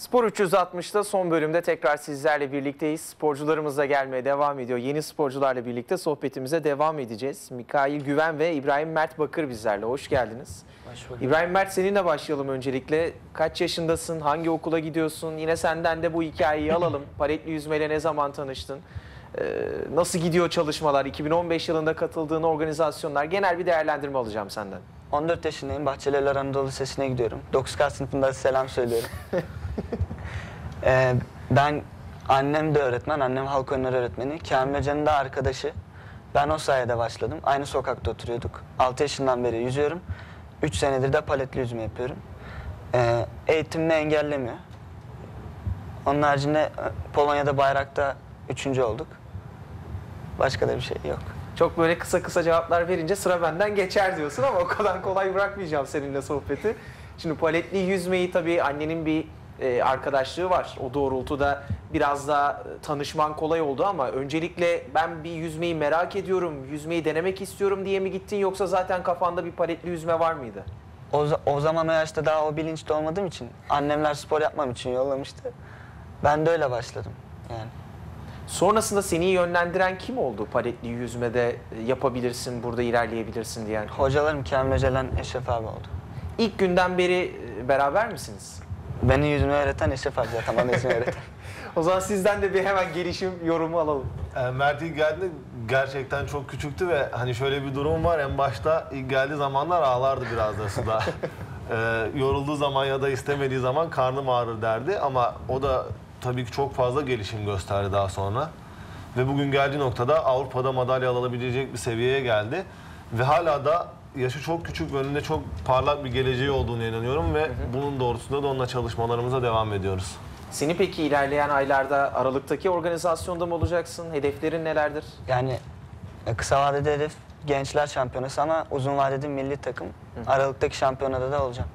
Spor 360'da son bölümde tekrar sizlerle birlikteyiz. Sporcularımız da gelmeye devam ediyor. Yeni sporcularla birlikte sohbetimize devam edeceğiz. Mikail Güven ve İbrahim Mert Bakır bizlerle. Hoş geldiniz. Hoş bulduk. İbrahim Mert seninle başlayalım öncelikle. Kaç yaşındasın? Hangi okula gidiyorsun? Yine senden de bu hikayeyi alalım. Paletli yüzmeyle ne zaman tanıştın? Ee, nasıl gidiyor çalışmalar? 2015 yılında katıldığın organizasyonlar. Genel bir değerlendirme alacağım senden. 14 yaşındayım. Bahçelievler Anadolu Lisesi'ne gidiyorum. 9K sınıfında selam söylüyorum. Ee, ben annem de öğretmen, annem halk oyunları öğretmeni. Kamil Hoca'nın da arkadaşı. Ben o sayede başladım. Aynı sokakta oturuyorduk. 6 yaşından beri yüzüyorum. 3 senedir de paletli yüzme yapıyorum. Ee, eğitimini engellemiyor. Onun haricinde e, Polonya'da bayrakta üçüncü olduk. Başka da bir şey yok. Çok böyle kısa kısa cevaplar verince sıra benden geçer diyorsun ama o kadar kolay bırakmayacağım seninle sohbeti. Şimdi paletli yüzmeyi tabii annenin bir e, arkadaşlığı var. O doğrultuda biraz daha e, tanışman kolay oldu ama öncelikle ben bir yüzmeyi merak ediyorum, yüzmeyi denemek istiyorum diye mi gittin yoksa zaten kafanda bir paletli yüzme var mıydı? O, o zaman o yaşta daha o bilinçte olmadığım için annemler spor yapmam için yollamıştı. Ben de öyle başladım yani. Sonrasında seni yönlendiren kim oldu paletli yüzmede e, yapabilirsin, burada ilerleyebilirsin diyen? Hocalarım Kamil Hoca'yla Eşref abi oldu. İlk günden beri e, beraber misiniz? Beni yüzme öğreten Eşref abi zaten bana yüzme öğreten. O zaman sizden de bir hemen gelişim yorumu alalım. E, Mert ilk geldiğinde gerçekten çok küçüktü ve hani şöyle bir durum var en başta ilk geldiği zamanlar ağlardı biraz da suda. E, yorulduğu zaman ya da istemediği zaman karnım ağrır derdi ama o da tabii ki çok fazla gelişim gösterdi daha sonra. Ve bugün geldiği noktada Avrupa'da madalya alabilecek bir seviyeye geldi. Ve hala da yaşı çok küçük ve önünde çok parlak bir geleceği olduğunu inanıyorum ve bunun doğrultusunda da onunla çalışmalarımıza devam ediyoruz. Seni peki ilerleyen aylarda Aralık'taki organizasyonda mı olacaksın? Hedeflerin nelerdir? Yani e, kısa vadede hedef gençler şampiyonası ama uzun vadede milli takım. Aralıktaki şampiyonada da olacağım.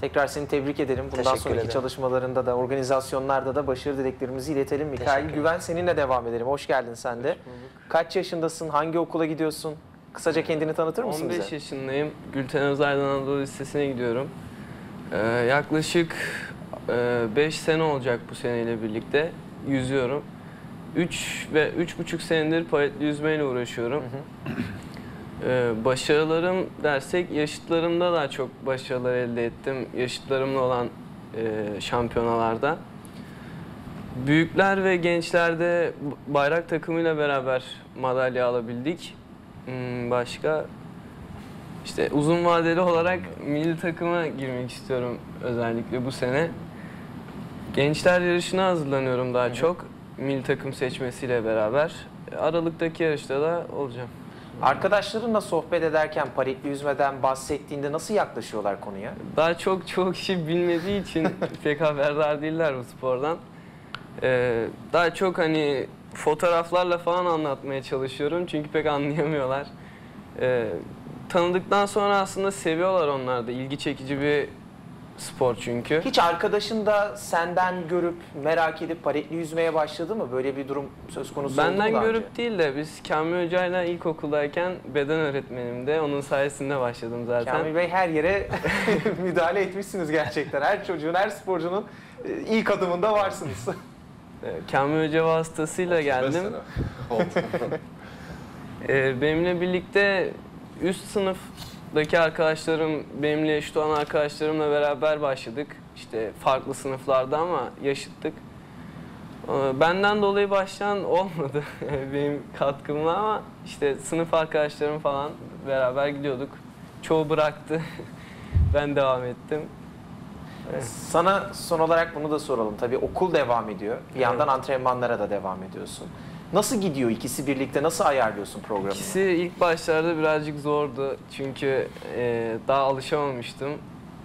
Tekrar seni tebrik ederim. Bundan Teşekkür sonraki ederim. çalışmalarında da, organizasyonlarda da başarı dileklerimizi iletelim. Mikail Güven seninle devam edelim. Hoş geldin sen de. Kaç yaşındasın? Hangi okula gidiyorsun? Kısaca kendini tanıtır mısın 15 bize? yaşındayım. Gülten Özaydın Anadolu Lisesi'ne gidiyorum. Ee, yaklaşık 5 sene olacak bu seneyle birlikte yüzüyorum. 3 ve 3,5 senedir paletli yüzmeyle uğraşıyorum. Ee, başarılarım dersek yaşıtlarımda daha çok başarılar elde ettim. Yaşıtlarımla olan e, şampiyonalarda. Büyükler ve gençlerde bayrak takımıyla beraber madalya alabildik. Hmm, başka işte uzun vadeli olarak milli takıma girmek istiyorum özellikle bu sene. Gençler yarışına hazırlanıyorum daha çok. Milli takım seçmesiyle beraber. Aralıktaki yarışta da olacağım. Arkadaşlarınla sohbet ederken paletli yüzmeden bahsettiğinde nasıl yaklaşıyorlar konuya? Daha çok çok kişi bilmediği için pek haberdar değiller bu spordan. Ee, daha çok hani fotoğraflarla falan anlatmaya çalışıyorum çünkü pek anlayamıyorlar. Ee, tanıdıktan sonra aslında seviyorlar onlar da. ilgi çekici bir spor çünkü. Hiç arkadaşın da senden görüp merak edip paletli yüzmeye başladı mı? Böyle bir durum söz konusu oldu mu Benden görüp önce? değil de biz Kamil Hoca'yla ilkokuldayken beden öğretmenimde. Onun sayesinde başladım zaten. Kamil Bey her yere müdahale etmişsiniz gerçekten. Her çocuğun, her sporcunun e, ilk adımında varsınız. Ee, Kamil Hoca vasıtasıyla geldim. Ee, benimle birlikte üst sınıftaki arkadaşlarım, benimle eşit olan arkadaşlarımla beraber başladık. İşte farklı sınıflarda ama yaşıttık. Ee, Benden dolayı başlayan olmadı benim katkımla ama işte sınıf arkadaşlarım falan beraber gidiyorduk. Çoğu bıraktı. ben devam ettim. Sana son olarak bunu da soralım. Tabii okul devam ediyor. Bir yandan antrenmanlara da devam ediyorsun. Nasıl gidiyor ikisi birlikte? Nasıl ayarlıyorsun programını? İkisi ilk başlarda birazcık zordu çünkü e, daha alışamamıştım.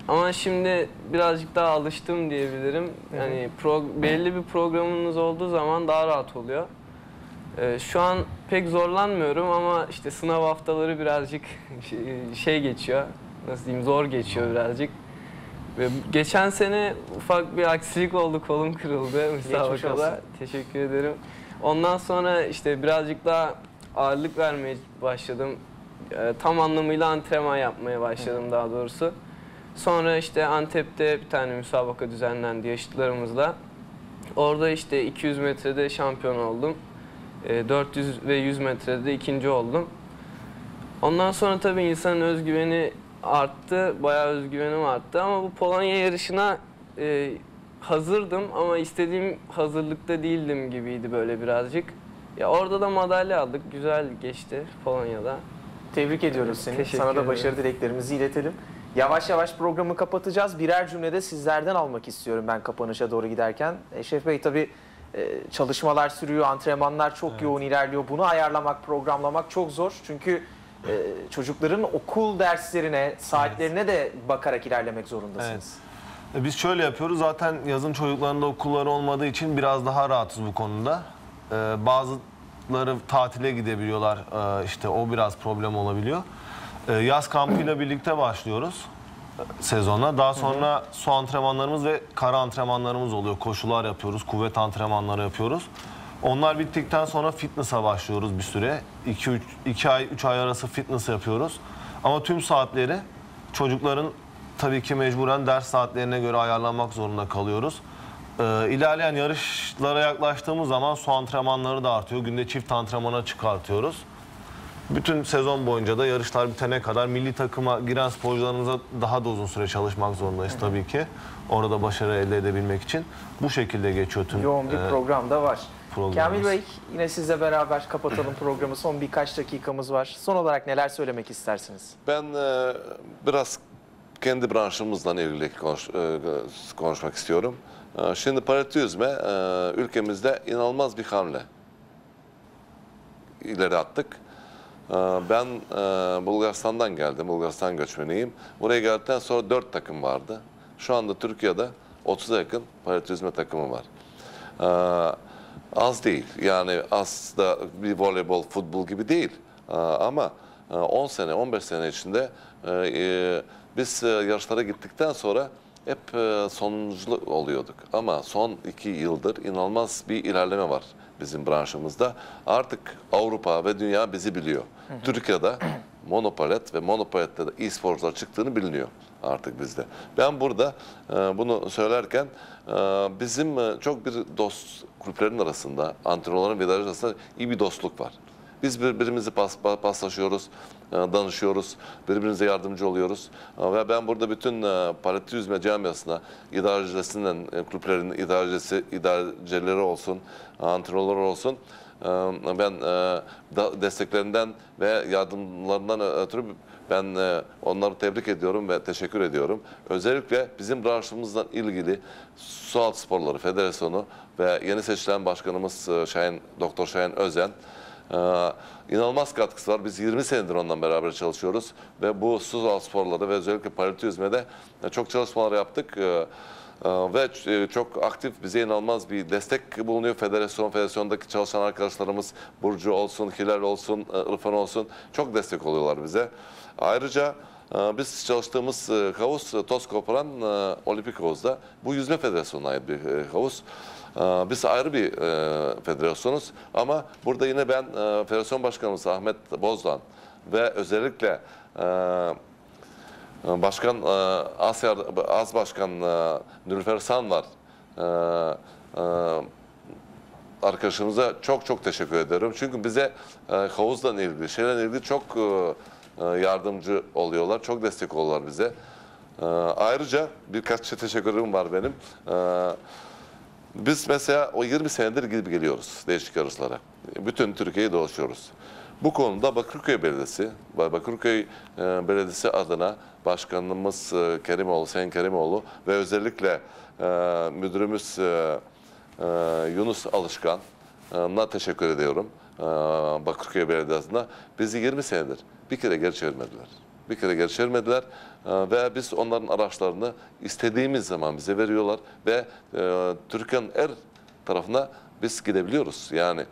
Ama şimdi birazcık daha alıştım diyebilirim. Yani pro- belli bir programınız olduğu zaman daha rahat oluyor. E, şu an pek zorlanmıyorum ama işte sınav haftaları birazcık şey- şey geçiyor. Nasıl diyeyim zor geçiyor birazcık. Geçen sene ufak bir aksilik oldu, kolum kırıldı müsabakada. Teşekkür ederim. Ondan sonra işte birazcık daha ağırlık vermeye başladım. Ee, tam anlamıyla antrenman yapmaya başladım daha doğrusu. Sonra işte Antep'te bir tane müsabaka düzenlendi yaşıtlarımızla. Orada işte 200 metrede şampiyon oldum. E, 400 ve 100 metrede de ikinci oldum. Ondan sonra tabii insanın özgüveni arttı, bayağı özgüvenim arttı ama bu Polonya yarışına e, hazırdım ama istediğim hazırlıkta değildim gibiydi böyle birazcık. Ya orada da madalya aldık, güzel geçti Polonya'da. Tebrik ediyoruz seni. Teşekkür Sana da ederim. başarı dileklerimizi iletelim. Yavaş yavaş programı kapatacağız. Birer cümlede sizlerden almak istiyorum ben kapanışa doğru giderken. Eşref Bey tabii e, çalışmalar sürüyor, antrenmanlar çok yoğun ilerliyor. Bunu ayarlamak, programlamak çok zor. Çünkü e, çocukların okul derslerine, saatlerine de bakarak ilerlemek zorundasınız. E, Biz şöyle yapıyoruz. Zaten yazın çocuklarında okulları olmadığı için biraz daha rahatız bu konuda. Ee, bazıları tatile gidebiliyorlar. Ee, işte o biraz problem olabiliyor. Ee, yaz kampıyla birlikte başlıyoruz e, sezona. Daha sonra su antrenmanlarımız ve kara antrenmanlarımız oluyor. Koşular yapıyoruz, kuvvet antrenmanları yapıyoruz. Onlar bittikten sonra fitness'a başlıyoruz bir süre. 2 2 ay 3 ay arası fitness yapıyoruz. Ama tüm saatleri çocukların tabii ki mecburen ders saatlerine göre ayarlanmak zorunda kalıyoruz. Ee, ilerleyen yarışlara yaklaştığımız zaman su antrenmanları da artıyor. Günde çift antrenmana çıkartıyoruz. Bütün sezon boyunca da yarışlar bitene kadar milli takıma giren sporcularımıza daha da uzun süre çalışmak zorundayız tabii ki. Orada başarı elde edebilmek için. Bu şekilde geçiyor tüm Yoğun bir e, program da var. Programımız. Kamil Bey yine sizle beraber kapatalım programı. Son birkaç dakikamız var. Son olarak neler söylemek istersiniz? Ben e, biraz kendi branşımızla ilgili konuş- e, konuşmak istiyorum. E, Şimdi paratüzme e, ülkemizde inanılmaz bir hamle ileri attık. E, Ben e, Bulgaristan'dan geldim, Bulgaristan göçmeniyim. Buraya geldikten sonra dört takım vardı. Şu anda Türkiye'de 30'a yakın paratüzme takımı var. E, Az değil, yani az da bir voleybol, futbol gibi değil. E, Ama e, 10 sene, 15 sene içinde e, e, biz e, yarışlara gittikten sonra hep e, sonuncu oluyorduk. Ama son iki yıldır inanılmaz bir ilerleme var bizim branşımızda. Artık Avrupa ve dünya bizi biliyor. Türkiye'de monopalet ve monopalette de iyi sporcular çıktığını biliniyor artık bizde. Ben burada e, bunu söylerken e, bizim e, çok bir dost kulüplerin arasında, antrenörlerin ve arasında iyi bir dostluk var. Biz birbirimizi pas, pa- paslaşıyoruz, e, danışıyoruz, birbirimize yardımcı oluyoruz. E, Ve ben burada bütün e, paletli yüzme camiasına, idarecisinden, kulüplerin idarecisi, idarecileri olsun, antrenörler olsun, ben e, desteklerinden ve yardımlarından ötürü ben e, onları tebrik ediyorum ve teşekkür ediyorum. Özellikle bizim branşımızla ilgili Sualtı Sporları Federasyonu ve yeni seçilen başkanımız e, Şahin, Doktor Şahin Özen ee, inanılmaz katkısı var. Biz 20 senedir ondan beraber çalışıyoruz ve bu su sporları ve özellikle paralel yüzmede e, çok çalışmalar yaptık. Ee, ve e, çok aktif bize inanılmaz bir destek bulunuyor. Federasyon, federasyondaki çalışan arkadaşlarımız Burcu olsun, Hilal olsun, e, İrfan olsun çok destek oluyorlar bize. Ayrıca e, biz çalıştığımız havuz toz koparan e, olimpik havuzda bu yüzme federasyonuna ait bir havuz. Biz ayrı bir federasyonuz ama burada yine ben federasyon başkanımız Ahmet Bozdan ve özellikle Başkan e, Asya Az Başkan e, Nülfer San var. E, arkadaşımıza çok çok teşekkür ederim. Çünkü bize havuzla ilgili, şeylerle ilgili çok yardımcı oluyorlar. Çok destek oluyorlar bize. Ayrıca birkaç teşekkürüm var benim. Biz mesela o 20 senedir gidip geliyoruz değişik yarışlara. Bütün Türkiye'yi dolaşıyoruz. Bu konuda Bakırköy Belediyesi, Bakırköy e, Belediyesi adına Başkanımız e, Kerimoğlu, Sayın Kerimoğlu ve özellikle e, müdürümüz Yunus Alışkan'a teşekkür ediyorum. Bakırköy Belediyesi'ne. Bizi 20 senedir bir kere geri çevirmediler. Bir kere geri çevirmediler ve biz onların araçlarını istediğimiz zaman bize veriyorlar ve Türkiye'nin her tarafına biz gidebiliyoruz. Yani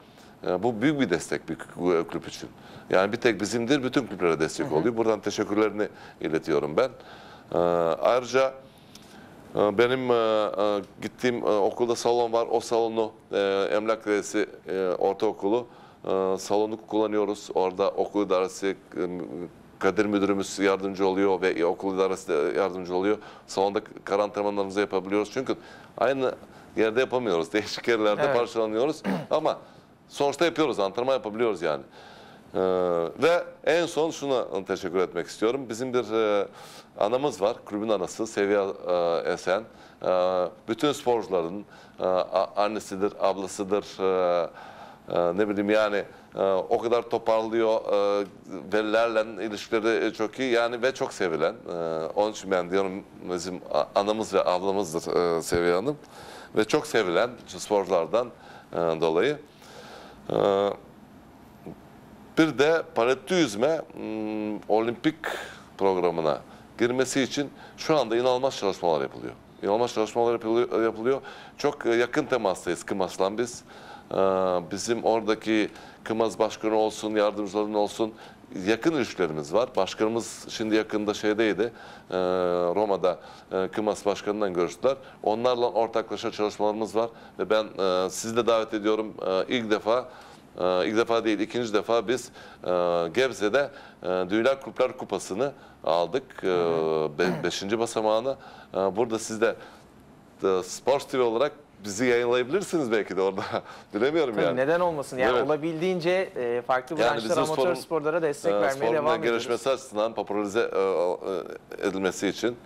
e, bu büyük bir destek bir kulüp için. Yani bir tek bizimdir, bütün kulüplere destek oluyor. Buradan teşekkürlerini iletiyorum ben. E, ayrıca e, benim e, e, gittiğim e, okulda salon var. O salonu e, Emlak Kredisi e, Ortaokulu e, salonu kullanıyoruz. Orada okul idaresi, e, kadir müdürümüz yardımcı oluyor ve okul idaresi de yardımcı oluyor. Salonda kar antrenmanlarımızı yapabiliyoruz. Çünkü aynı yerde yapamıyoruz. Değişik yerlerde Evet. parçalanıyoruz. Ama sonuçta yapıyoruz. Antrenman yapabiliyoruz yani. Ee, ve en son şuna teşekkür etmek istiyorum. Bizim bir e, anamız var, kulübün anası Seviye e, Esen. E, bütün sporcuların e, annesidir, ablasıdır, e, e, ne bileyim yani e, o kadar toparlıyor, e, velilerle ilişkileri çok iyi yani ve çok sevilen. E, onun için ben diyorum bizim anamız ve ablamızdır e, Seviye Hanım. Ve çok sevilen sporculardan e, dolayı. E, bir de paletli yüzme hmm, olimpik programına girmesi için şu anda inanılmaz çalışmalar yapılıyor. İnanılmaz çalışmalar yapılıyor. Çok e, yakın temastayız Kımas'la biz. Ee, Bizim oradaki Kımas başkanı olsun, yardımcıların olsun yakın ilişkilerimiz var. Başkanımız şimdi yakında şeydeydi, e, Roma'da e, Kımas başkanından görüştüler. Onlarla ortaklaşa çalışmalarımız var ve ben e, sizi de davet ediyorum. E, İlk defa ee, ilk defa değil, ikinci defa biz e, Gebze'de e, Dünya Kulüpler Kupası'nı aldık. E, be- beşinci basamağını. E, burada siz de e, Sports TV olarak bizi yayınlayabilirsiniz belki de orada. Bilemiyorum Tabii yani. neden olmasın? Yani Evet. olabildiğince e, farklı Yani branşlar, bizim amatör sporun, sporlara destek e, vermeye devam ediyoruz. gelişmesi açısından popülerize e, e, edilmesi için.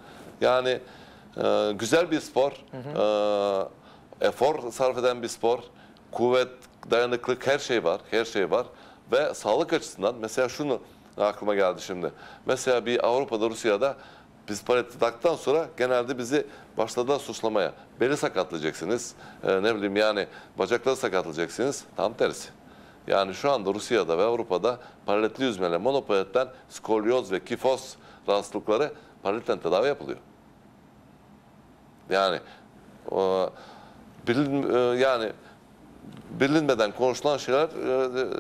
Yani e, güzel bir spor, e, efor sarf eden bir spor, kuvvet, dayanıklık her şey var, her şey var. Ve sağlık açısından mesela şunu aklıma geldi şimdi. Mesela bir Avrupa'da, Rusya'da biz paleti taktıktan sonra genelde bizi başladılar suçlamaya. Beli sakatlayacaksınız, e, ne bileyim yani bacakları sakatlayacaksınız. Tam tersi. Yani şu anda Rusya'da ve Avrupa'da paraletli yüzmeyle, monopaletten skolyoz ve kifoz rahatsızlıkları paraletten tedavi yapılıyor. Yani o, bilin, e, yani bilinmeden konuşulan şeyler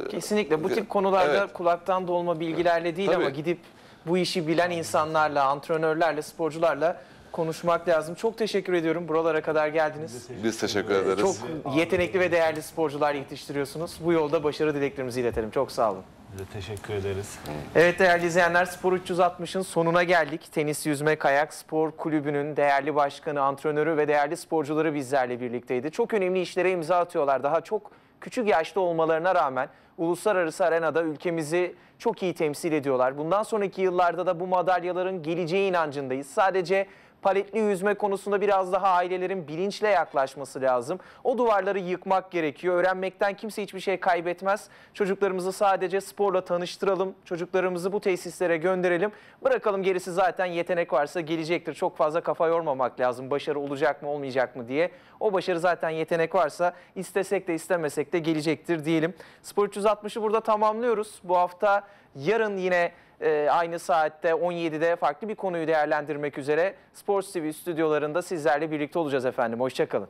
e, Kesinlikle bu tip konularda Evet. kulaktan dolma bilgilerle değil Tabii. ama gidip bu işi bilen insanlarla, antrenörlerle, sporcularla konuşmak lazım. Çok teşekkür ediyorum. Buralara kadar geldiniz. biz teşekkür ederiz. Çok yetenekli ve değerli sporcular yetiştiriyorsunuz. Bu yolda başarı dileklerimizi iletelim. Çok sağ olun. Biz de teşekkür ederiz. Evet değerli izleyenler Spor 360'ın sonuna geldik. Tenis Yüzme Kayak Spor Kulübü'nün değerli başkanı, antrenörü ve değerli sporcuları bizlerle birlikteydi. Çok önemli işlere imza atıyorlar. Daha çok küçük yaşta olmalarına rağmen uluslararası arenada ülkemizi çok iyi temsil ediyorlar. Bundan sonraki yıllarda da bu madalyaların geleceği inancındayız. Sadece paletli yüzme konusunda biraz daha ailelerin bilinçle yaklaşması lazım. O duvarları yıkmak gerekiyor. Öğrenmekten kimse hiçbir şey kaybetmez. Çocuklarımızı sadece sporla tanıştıralım. Çocuklarımızı bu tesislere gönderelim. Bırakalım gerisi zaten yetenek varsa gelecektir. Çok fazla kafa yormamak lazım. Başarı olacak mı olmayacak mı diye. O başarı zaten yetenek varsa istesek de istemesek de gelecektir diyelim. Spor 360'ı burada tamamlıyoruz. Bu hafta yarın yine e, aynı saatte 17'de farklı bir konuyu değerlendirmek üzere Sports TV stüdyolarında sizlerle birlikte olacağız efendim. Hoşçakalın.